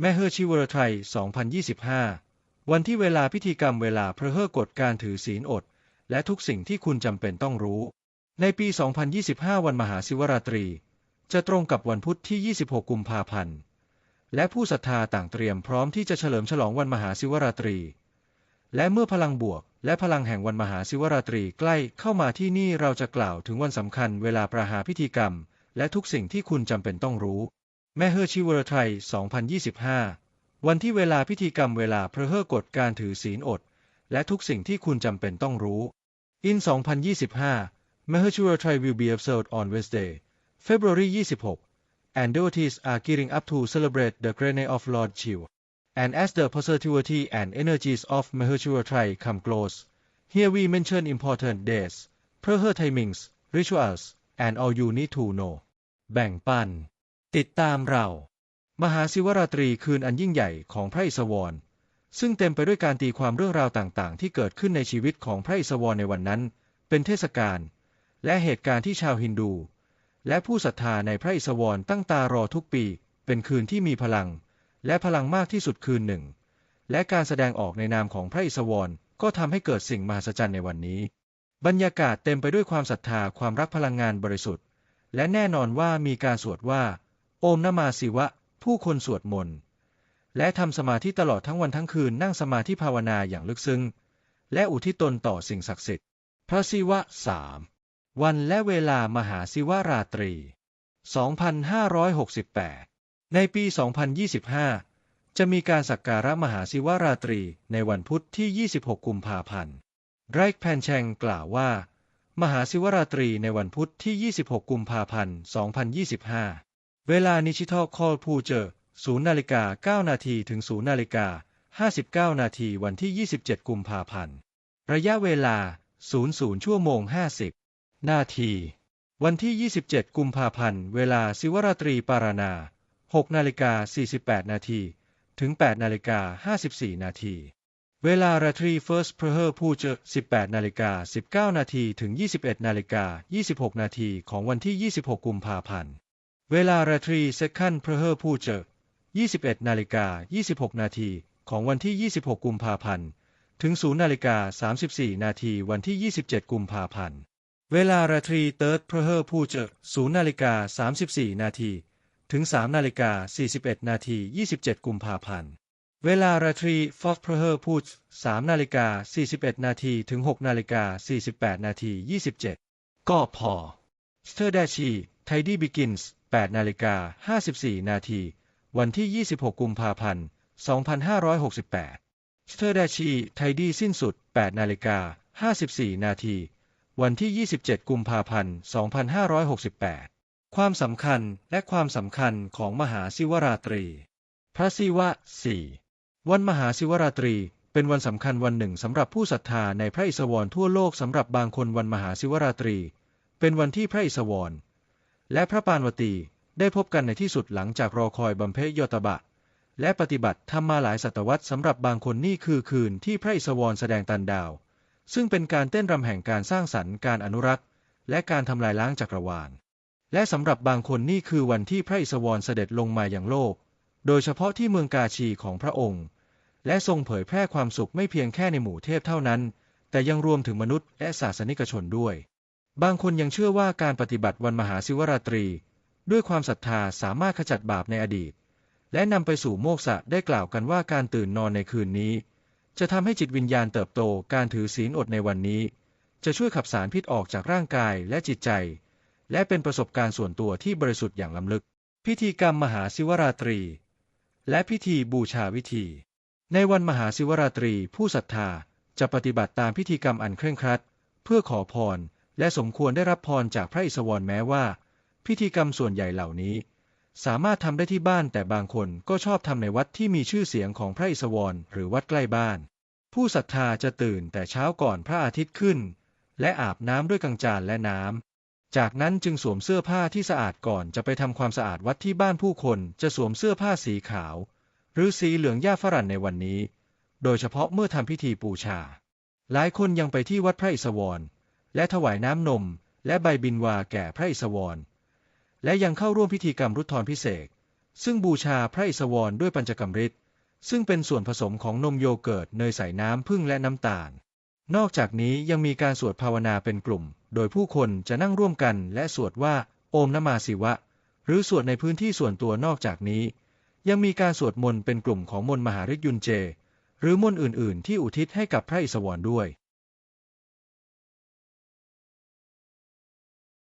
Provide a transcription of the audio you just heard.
แม่เฮอชิวรไทย 2025 วันที่เวลาพิธีกรรมเวลาพระเฮอกฎการถือศีลอด และทุกสิ่งที่คุณจำเป็นต้องรู้ ในปี 2025 วันมหาศิวราตรี จะตรงกับวันพุธที่ 26 กุมภาพันธ์ และผู้ศรัทธาต่างเตรียมพร้อมที่จะเฉลิมฉลองวันมหาศิวราตรี และเมื่อพลังบวก และพลังแห่งวันมหาศิวราตรีใกล้เข้ามาที่นี่เราจะกล่าวถึงวันสำคัญเวลาประหาพิธีกรรม และทุกสิ่งที่คุณจำเป็นต้องรู้ แม่เฮอชิวรไทย 2025 วันที่เวลาพิธีกรรมเวลาพระเฮอกฎการถือศีลอด และทุกสิ่งที่คุณจำเป็นต้องรู้ In 2025 Mahachiratrai will be observed on Wednesday, February 26, and devotees are gearing up to celebrate the great name of Lord Shiv. And as the positivity and energies of Mahachiratrai come close, here we mention important days, prayer timings, rituals, and all you need to know. แบ่งปัน ติดตามเรา มหาศิวราตรีคืนอันยิ่งใหญ่ของพระอิศวร ซึ่งเต็มไปด้วยการตีความเรื่องราวต่างๆ ที่เกิดขึ้นในชีวิตของพระอิศวรในวันนั้น เป็นเทศกาลและเหตุการณ์ที่ชาวฮินดู และผู้ศรัทธาในพระอิศวรตั้งตารอทุกปี เป็นคืนที่มีพลัง และพลังมากที่สุดคืนหนึ่ง และการแสดงออกในนามของพระอิศวรก็ทำให้เกิดสิ่งมหัศจรรย์ในวันนี้ บรรยากาศเต็มไปด้วยความศรัทธาความรักพลังงานบริสุทธิ์ และแน่นอนว่ามีการสวดว่า มนมาศิวะ ผู้คนสวดมนต์และทำสมาธิตลอดทั้งวันทั้งคืนนั่งสมาธิภาวนาอย่างลึกซึ้ง และอุทิศตนต่อสิ่งศักดิ์สิทธิ์ พระศิวะสามวันและเวลามหาศิวราตรี 2568 ในปี 2025 จะมีการสักการะมหาศิวราตรีในวันพุธที่ 26 กุมภาพันธ์ ไรค์แพนแชงกล่าวว่า มหาศิวราตรีในวันพุธที่ 26 กุมภาพันธ์ 2025 เวลานิชิทอลคอลพูเจอ0นาฬิกา9นาทีถึง0นาฬิกา59 นาทีวันที่ 27 กุมภาพันธ์ ระยะเวลา 00 ชั่วโมง 50 นาที วันที่ 27 กุมภาพันธ์ เวลาศิวราตรีปารานา 6นาฬิกา48 นาทีถึง 8นาฬิกา54 นาที เวลาราตรี First Prayer ผู้เจอ18นาฬิกา19 นาทีถึง 21นาฬิกา26 นาทีของวันที่ 26 กุมภาพันธ์ เวลาราตรี Second Prayer ผู้เจอ21นาฬิกา26 นาทีของวันที่ 26 กุมภาพันธ์ ถึง 0นาฬิกา34 นาทีวันที่ 27 กุมภาพันธ์ เวลาราตรี Third Prayer ผู้เจอ0นาฬิกา34 นาทีถึง 3นาฬิกา41 นาที 27 กุมภาพันธ์ เวลาราตรี Fourth Prayer พูด3นาฬิกา41 นาทีถึง 6นาฬิกา48 นาที 27 ก็พอ s t e r d a s h i Tidy Begins 8นาฬิกา54 นาที วันที่ 26 กุมภาพันธ์ 2568 s t e r d a s h i Tidy สิ้นสุด 8นาฬิกา54 นาที วันที่ 27 กุมภาพันธ์ 2568 ความสำคัญและความสำคัญของมหาศิวราตรี พระศิวะ 4 วันมหาศิวราตรีเป็นวันสำคัญวันหนึ่งสำหรับผู้ศรัทธาในพระอิศวรทั่วโลกสำหรับบางคนวันมหาศิวราตรี เป็นวันที่พระอิศวร และพระปานวตีได้พบกันในที่สุดหลังจากรอคอยบำเพ็ญยตบะ และปฏิบัติทำมาหลายศตวรรษสำหรับบางคนนี่คือคืนที่พระอิศวรแสดงตันดาว ซึ่งเป็นการเต้นรำแห่งการสร้างสรรค์การอนุรักษ์ และการทำลายล้างจักรวาล และสำหรับบางคนนี่คือวันที่พระอิศวรเสด็จลงมาอย่างโลก โดยเฉพาะที่เมืองกาชีของพระองค์ และทรงเผยแพร่ความสุขไม่เพียงแค่ในหมู่เทพเท่านั้น แต่ยังรวมถึงมนุษย์และศาสนิกชนด้วย บางคนยังเชื่อว่าการปฏิบัติวันมหาศิวราตรี ด้วยความศรัทธาสามารถขจัดบาปในอดีต และนำไปสู่โมกษะได้กล่าวกันว่าการตื่นนอนในคืนนี้ จะทำให้จิตวิญญาณเติบโตการถือศีลอดในวันนี้ จะช่วยขับสารพิษออกจากร่างกายและจิตใจ และเป็นประสบการณ์ส่วนตัวที่บริสุทธิ์อย่างล้ำลึก พิธีกรรมมหาศิวราตรี และพิธีบูชาวิธี ในวันมหาศิวราตรี ผู้ศรัทธาจะปฏิบัติตามพิธีกรรมอันเคร่งครัด เพื่อขอพร และสมควรได้รับพรจากพระอิศวรแม้ว่า พิธีกรรมส่วนใหญ่เหล่านี้ สามารถทำได้ที่บ้านแต่บางคนก็ชอบทำในวัดที่มีชื่อเสียงของพระอิศวรหรือวัดใกล้บ้าน ผู้ศรัทธาจะตื่นแต่เช้าก่อนพระอาทิตย์ขึ้น และอาบน้ำด้วยกังจานและน้ำ จากนั้นจึงสวมเสื้อผ้าที่สะอาดก่อนจะไปทำความสะอาดวัดที่บ้านผู้คนจะสวมเสื้อผ้าสีขาว หรือสีเหลืองย่าฝรั่นในวันนี้ โดยเฉพาะเมื่อทำพิธีปูชา หลายคนยังไปที่วัดพระอิศวร และถวายน้ำนม และใบบินวาแก่พระอิศวร และยังเข้าร่วมพิธีกรรมรุทธรพิเศษ ซึ่งบูชาพระอิศวรด้วยปัญจกรรมฤทธิ์ซึ่งเป็นส่วนผสมของนมโยเกิร์ตเนยใส่น้ำผึ้งและน้ำตาล นอกจากนี้ยังมีการสวดภาวนาเป็นกลุ่ม โดยผู้คนจะนั่งร่วมกันและสวดว่าโอมนมาศิวะ หรือสวดในพื้นที่ส่วนตัวนอกจากนี้ ยังมีการสวดมนต์เป็นกลุ่มของมนต์มหาฤทธิ์ยุนเจ หรือมนต์อื่น ๆ ที่อุทิศให้กับพระอิศวรด้วย